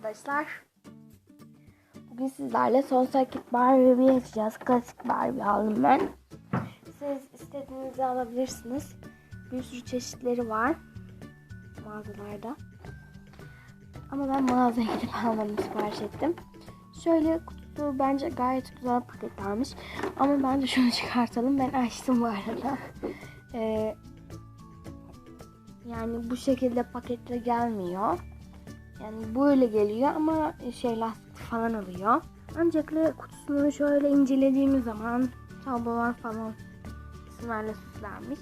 arkadaşlar. Bugün sizlerle son sakit Barbie'yi yapacağız. Klasik Barbie aldım ben. Siz istediğinizi alabilirsiniz. Bir sürü çeşitleri var mağazalarda. Ama ben mağazaya gidip almadım sipariş ettim. Şöyle kutusu bence gayet güzel paketlenmiş. Ama bence şunu çıkartalım. Ben açtım bu arada. Ee, yani bu şekilde paketle gelmiyor. Yani böyle geliyor ama şey lastik falan alıyor. Öncelikle kutusunu şöyle incelediğimiz zaman tablolar falan isimlerle süslenmiş.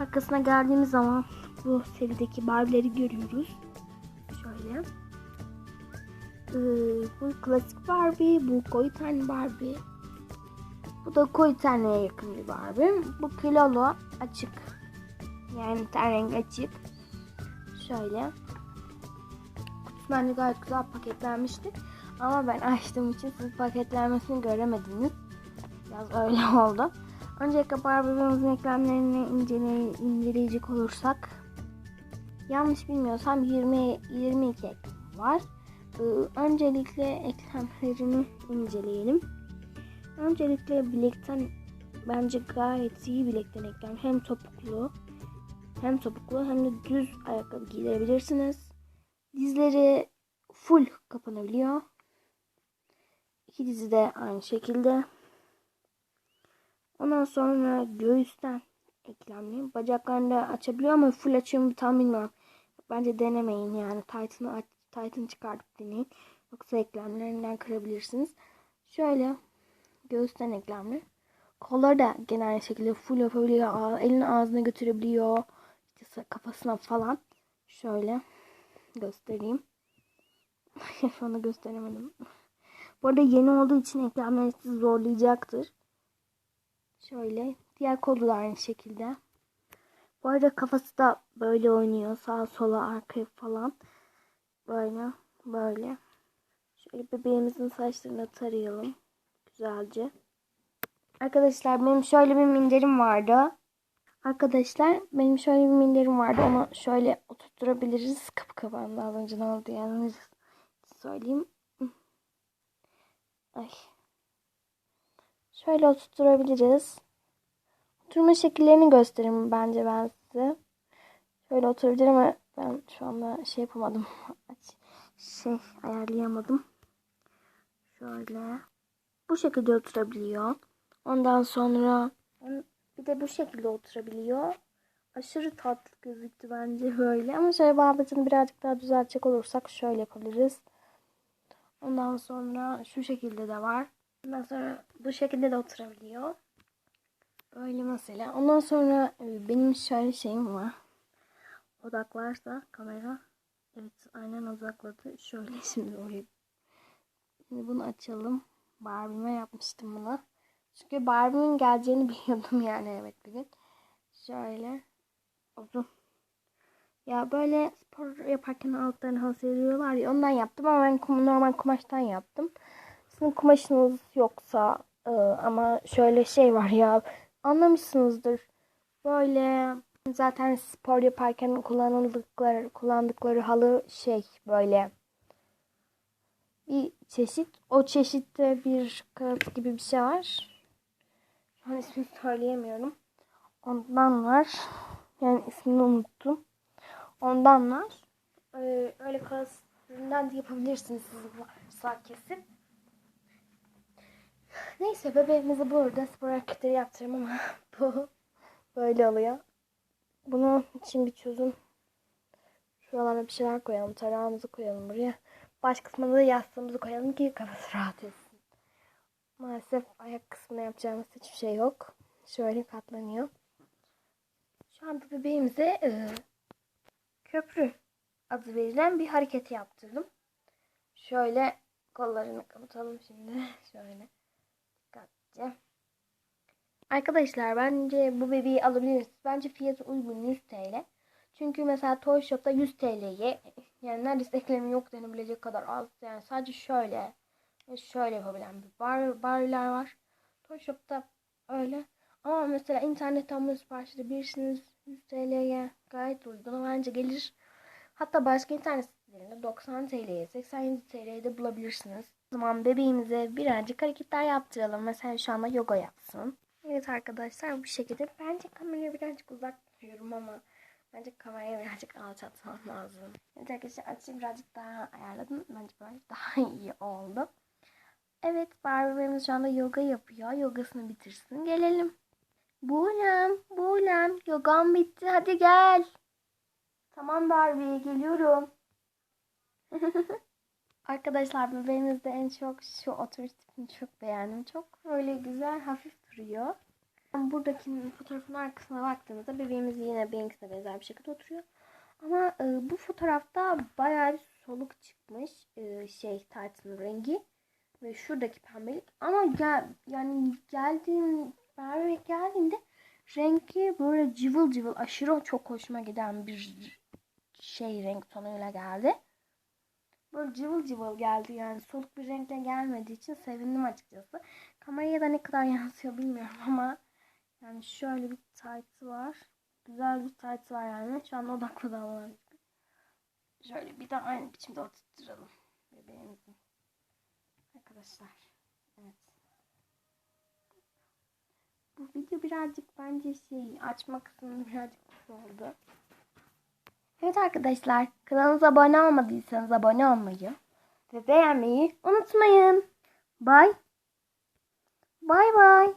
Arkasına geldiğimiz zaman bu serideki Barbie'leri görüyoruz. Şöyle. Ee, bu klasik Barbie, bu koyu ten Barbie. Bu da koyu tenliğe yakın bir Barbie. Bu kilolu açık. Yani ten rengi açık. Şöyle. Bence gayet güzel paketlenmişti. Ama ben açtığım için siz paketlenmesini göremediniz. Biraz öyle oldu. Öncelikle Barbie'mizin eklemlerini incele, inceleyecek olursak yanlış bilmiyorsam 20 22 eklem var. Ee, öncelikle eklemlerini inceleyelim. Öncelikle bilekten bence gayet iyi bilekten eklem. Hem topuklu hem topuklu hem de düz ayakkabı giyebilirsiniz. Dizleri full kapanabiliyor. İki dizi de aynı şekilde. Ondan sonra göğüsten eklemli. Bacaklarını da açabiliyor ama full açıyor mu tam bilmiyorum. Bence denemeyin yani. Titan'ı Titan çıkartıp deneyin. Yoksa eklemlerinden kırabilirsiniz. Şöyle göğüsten eklemli. Kolları da genel şekilde full yapabiliyor. Elini ağzına götürebiliyor. İşte kafasına falan. Şöyle göstereyim. Şu gösteremedim. Bu arada yeni olduğu için eklemler sizi zorlayacaktır. Şöyle. Diğer kolu da aynı şekilde. Bu arada kafası da böyle oynuyor. Sağa sola arkaya falan. Böyle. Böyle. Şöyle bebeğimizin saçlarını tarayalım. Güzelce. Arkadaşlar benim şöyle bir minderim vardı. Arkadaşlar benim şöyle bir minderim vardı. Onu şöyle oturtturabiliriz. Kapı az önce ne oldu yani söyleyeyim. Ay. Şöyle oturtturabiliriz. Oturma şekillerini göstereyim bence ben size. Şöyle oturabilirim ama ben şu anda şey yapamadım. Şey ayarlayamadım. Şöyle. Bu şekilde oturabiliyor. Ondan sonra bir de bu şekilde oturabiliyor. Aşırı tatlı gözüktü bence böyle. Ama şöyle babacını birazcık daha düzeltecek olursak şöyle yapabiliriz. Ondan sonra şu şekilde de var. Ondan sonra bu şekilde de oturabiliyor. Böyle mesela. Ondan sonra e, benim şöyle şeyim var. Odaklarsa kamera. Evet aynen odakladı. Şöyle şimdi oraya. Şimdi bunu açalım. Barbie'me yapmıştım bunu. Çünkü Barbie'nin geleceğini biliyordum yani evet bir gün. Şöyle uzun. Ya böyle spor yaparken altlarını hazırlıyorlar ya ondan yaptım ama ben normal kumaştan yaptım. Sizin kumaşınız yoksa e, ama şöyle şey var ya anlamışsınızdır. Böyle zaten spor yaparken kullanıldıkları kullandıkları halı şey böyle bir çeşit. O çeşitte bir kağıt gibi bir şey var. An ismini söyleyemiyorum. Ondan var. Yani ismini unuttum. Ondan var. Ee, öyle üründen de yapabilirsiniz siz varsa kesip. Neyse bebeğimizi burada spor hareketleri yaptırım ama bu böyle oluyor. Bunun için bir çözüm. Şuralara bir şeyler koyalım. Tarağımızı koyalım buraya. Baş kısmına da yastığımızı koyalım ki kafası rahat etsin. Maalesef ayak kısmına yapacağımız hiçbir şey yok. Şöyle katlanıyor. Şu anda bebeğimize e, köprü adı verilen bir hareketi yaptırdım. Şöyle kollarını kapatalım şimdi. Şöyle dikkatlice. Arkadaşlar bence bu bebeği alabiliriz. Bence fiyatı uygun 100 TL. Çünkü mesela Toy Shop'ta 100 TL'ye yani neredeyse eklemi yok denebilecek kadar az. Yani sadece şöyle şöyle yapabilen bir bar, barlar var. Toy Shop'ta öyle. Ama mesela internetten bunu sipariş edebilirsiniz. 100 TL'ye gayet uygun. Bence gelir. Hatta başka internet sitelerinde 90 TL'ye 87 TL'ye de bulabilirsiniz. O zaman bebeğimize birazcık hareketler yaptıralım. Mesela şu anda yoga yapsın. Evet arkadaşlar bu şekilde. Bence kamerayı birazcık uzak tutuyorum ama bence kamerayı birazcık alçaltmam lazım. Evet arkadaşlar açıyı birazcık daha ayarladım. Bence böyle daha iyi oldu. Evet Barbie bebeğimiz şu anda yoga yapıyor. Yogasını bitirsin. Gelelim. Buğlem, Buğlem. Yogam bitti. Hadi gel. Tamam Barbie geliyorum. Arkadaşlar bebeğimizde en çok şu oturuş tipini çok beğendim. Çok böyle güzel hafif duruyor. Buradaki fotoğrafın arkasına baktığımızda bebeğimiz yine benimkisine benzer bir şekilde oturuyor. Ama e, bu fotoğrafta bayağı bir soluk çıkmış e, şey tartının rengi ve şuradaki pembelik. Ama gel, yani geldiğim Barbie geldiğinde rengi böyle cıvıl cıvıl aşırı çok hoşuma giden bir şey renk tonuyla geldi. Böyle cıvıl cıvıl geldi yani soluk bir renkle gelmediği için sevindim açıkçası. Kameraya da ne kadar yansıyor bilmiyorum ama yani şöyle bir taytı var. Güzel bir taytı var yani. Şu an odaklı da var. Şöyle bir de aynı biçimde oturtturalım bebeğimizi. Arkadaşlar. Evet. Bu video birazcık bence şey açma kısmı birazcık oldu. Evet arkadaşlar kanalımıza abone olmadıysanız abone olmayı ve beğenmeyi unutmayın. Bye. Bye bye.